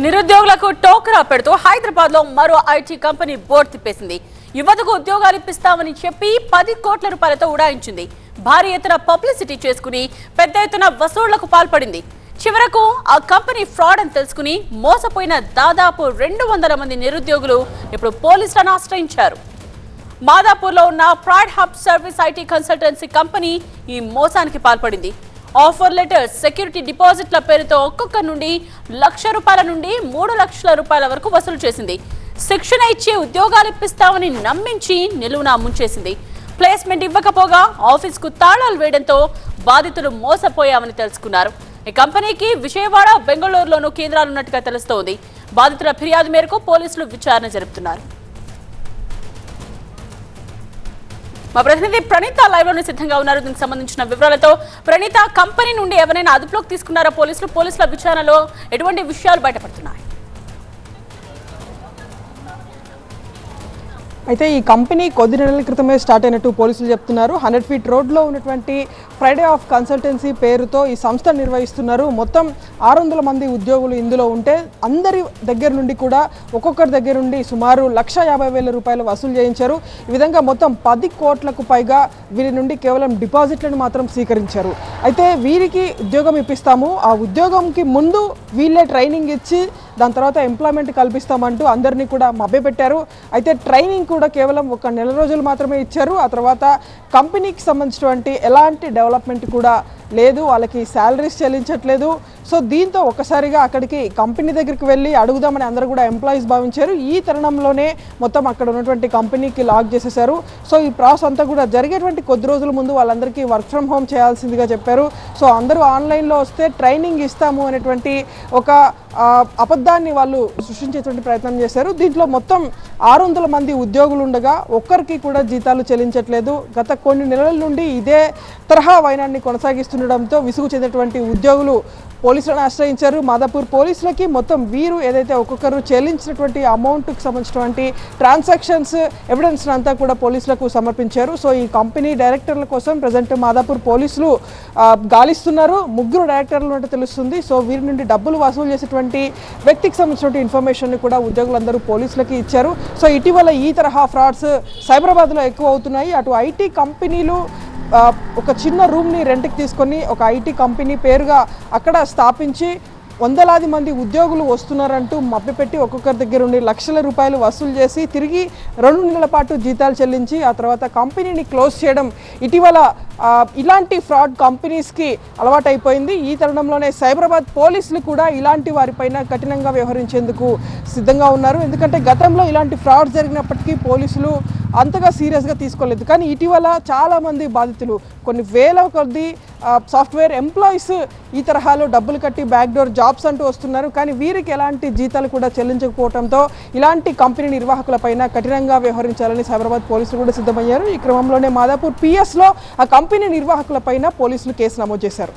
నిరుద్యోగులకు టోకరా పెడుతూ హైదరాబాద్లో మరో ఐటీ కంపెనీ బోర్డు తిప్పేసింది. యువతకు ఉద్యోగాలు ఇప్పిస్తామని చెప్పి పది కోట్ల రూపాయలతో ఉడాయించింది. భారీ ఎత్తున పబ్లిసిటీ చేసుకుని పెద్ద ఎత్తున వసూళ్ళకు పాల్పడింది. చివరకు ఆ కంపెనీ ఫ్రాడ్ అని తెలుసుకుని మోసపోయిన దాదాపు రెండు వందల మంది నిరుద్యోగులు ఇప్పుడు పోలీసులను ఆశ్రయించారు. మాదాపూర్లో ఉన్న proud hub service IT consultancy company ఈ మోసానికి పాల్పడింది. ఆఫర్ లెటర్స్ సెక్యూరిటీ డిపాజిట్ల పేరుతో ఒక్కొక్క నుండి లక్ష రూపాయల నుండి మూడు లక్షల రూపాయల వరకు వసూలు చేసింది. శిక్షణ ఇచ్చి ఉద్యోగాలు ఇప్పిస్తామని నమ్మించి నిలువునా ముంచేసింది. ప్లేస్మెంట్ ఇవ్వకపోగా ఆఫీస్కు తాళాలు వేయడంతో బాధితులు మోసపోయామని తెలుసుకున్నారు. ఈ కంపెనీకి విజయవాడ బెంగళూరులోనూ కేంద్రాలున్నట్టుగా తెలుస్తోంది. బాధితుల ఫిర్యాదు మేరకు పోలీసులు విచారణ జరుపుతున్నారు. మా ప్రతినిధి ప్రణీత లైవ్లోనే సిద్ధంగా ఉన్నారు. దీనికి సంబంధించిన వివరాలతో ప్రణీత కంపెనీ నుండి ఎవరైనా అదుపులోకి తీసుకున్నారా పోలీసులు? పోలీసుల విచారణలో ఎటువంటి విషయాలు బయటపడుతున్నాయి? అయితే ఈ కంపెనీ కొద్ది నెలల క్రితమే స్టార్ట్ అయినట్టు పోలీసులు చెప్తున్నారు. హండ్రెడ్ ఫీట్ రోడ్లో ఉన్నటువంటి ఫ్రైడే ఆఫ్ కన్సల్టెన్సీ పేరుతో ఈ సంస్థ నిర్వహిస్తున్నారు. మొత్తం ఆరు వందల మంది ఉద్యోగులు ఇందులో ఉంటే అందరి దగ్గర నుండి కూడా ఒక్కొక్కరి దగ్గర నుండి సుమారు లక్ష యాభై వేల రూపాయలు వసూలు చేయించారు. ఈ విధంగా మొత్తం పది కోట్లకు పైగా వీరి నుండి కేవలం డిపాజిట్లను మాత్రం స్వీకరించారు. అయితే వీరికి ఉద్యోగం ఇప్పిస్తాము. ఆ ఉద్యోగంకి ముందు వీళ్ళే ట్రైనింగ్ ఇచ్చి దాని తర్వాత ఎంప్లాయ్మెంట్ కల్పిస్తామంటూ అందరినీ కూడా మభ్యపెట్టారు. అయితే ట్రైనింగ్ కూడా కేవలం ఒక నెల రోజులు మాత్రమే ఇచ్చారు. ఆ తర్వాత కంపెనీకి సంబంధించినటువంటి ఎలాంటి డెవలప్మెంట్ కూడా లేదు. వాళ్ళకి శాలరీస్ చెల్లించట్లేదు. సో దీంతో ఒక్కసారిగా అక్కడికి కంపెనీ దగ్గరికి వెళ్ళి అడుగుదామని అందరూ కూడా ఎంప్లాయీస్ భావించారు. ఈ తరుణంలోనే మొత్తం అక్కడ ఉన్నటువంటి కంపెనీకి లాక్ చేసేశారు. సో ఈ ప్రాసెస్ అంతా కూడా జరిగేటువంటి కొద్ది రోజుల ముందు వాళ్ళందరికీ వర్క్ ఫ్రమ్ హోమ్ చేయాల్సిందిగా చెప్పారు. సో అందరూ ఆన్లైన్లో వస్తే ట్రైనింగ్ ఇస్తాము అనేటువంటి ఒక అబద్ధాన్ని వాళ్ళు సృష్టించేటువంటి ప్రయత్నం చేశారు. దీంట్లో మొత్తం ఆరు వందల మంది ఉద్యోగులు ఉండగా ఒక్కరికి కూడా జీతాలు చెల్లించట్లేదు. గత కొన్ని నెలల నుండి ఇదే తరహా వైనాన్ని కొనసాగిస్తుండడంతో విసుగు చెందినటువంటి ఉద్యోగులు పోలీసులను ఆశ్రయించారు. మాదాపూర్ పోలీసులకి మొత్తం వీరు ఏదైతే ఒక్కొక్కరు చెల్లించినటువంటి అమౌంట్కి సంబంధించినటువంటి ట్రాన్సాక్షన్స్ ఎవిడెన్స్ అంతా కూడా పోలీసులకు సమర్పించారు. సో ఈ కంపెనీ డైరెక్టర్ల కోసం ప్రజెంట్ మాదాపూర్ పోలీసులు గాలిస్తున్నారు. ముగ్గురు డైరెక్టర్లు ఉన్నట్టు తెలుస్తుంది. సో వీరి నుండి డబ్బులు వసూలు చేసేటువంటి వ్యక్తికి సంబంధించినటువంటి ఇన్ఫర్మేషన్ని కూడా ఉద్యోగులందరూ పోలీసులకి ఇచ్చారు. సో ఇటీవల ఈ తరహా ఫ్రాడ్స్ సైబరాబాద్లో ఎక్కువ అవుతున్నాయి. అటు ఐటీ కంపెనీలు ఒక చిన్న రూమ్ని రెంట్కి తీసుకొని ఒక ఐటీ కంపెనీ పేరుగా అక్కడ స్థాపించి వందలాది మంది ఉద్యోగులు వస్తున్నారంటూ మభ్యపెట్టి ఒక్కొక్కరి దగ్గర నుండి లక్షల రూపాయలు వసూలు చేసి తిరిగి రెండు నెలల పాటు జీతాలు చెల్లించి ఆ తర్వాత కంపెనీని క్లోజ్ చేయడం ఇటీవల ఇలాంటి ఫ్రాడ్ కంపెనీస్కి అలవాటైపోయింది. ఈ తరుణంలోనే సైబరాబాద్ పోలీసులు కూడా ఇలాంటి వారిపైన కఠినంగా వ్యవహరించేందుకు సిద్ధంగా ఉన్నారు. ఎందుకంటే గతంలో ఇలాంటి ఫ్రాడ్ జరిగినప్పటికీ పోలీసులు అంతగా సీరియస్గా తీసుకోలేదు. కానీ ఇటీవల చాలామంది బాధితులు కొన్ని వేల కొద్ది సాఫ్ట్వేర్ ఎంప్లాయీస్ ఈ తరహాలో డబ్బులు కట్టి బ్యాక్డోర్ జాబ్స్ అంటూ వస్తున్నారు. కానీ వీరికి ఎలాంటి జీతాలు కూడా చెల్లించకపోవడంతో ఇలాంటి కంపెనీ నిర్వాహకులపైన కఠినంగా వ్యవహరించాలని సైబరాబాద్ పోలీసులు కూడా సిద్ధమయ్యారు. ఈ క్రమంలోనే మాదాపూర్ పిఎస్లో ఆ కంపెనీ నిర్వాహకులపైన పోలీసులు కేసు నమోదు చేశారు.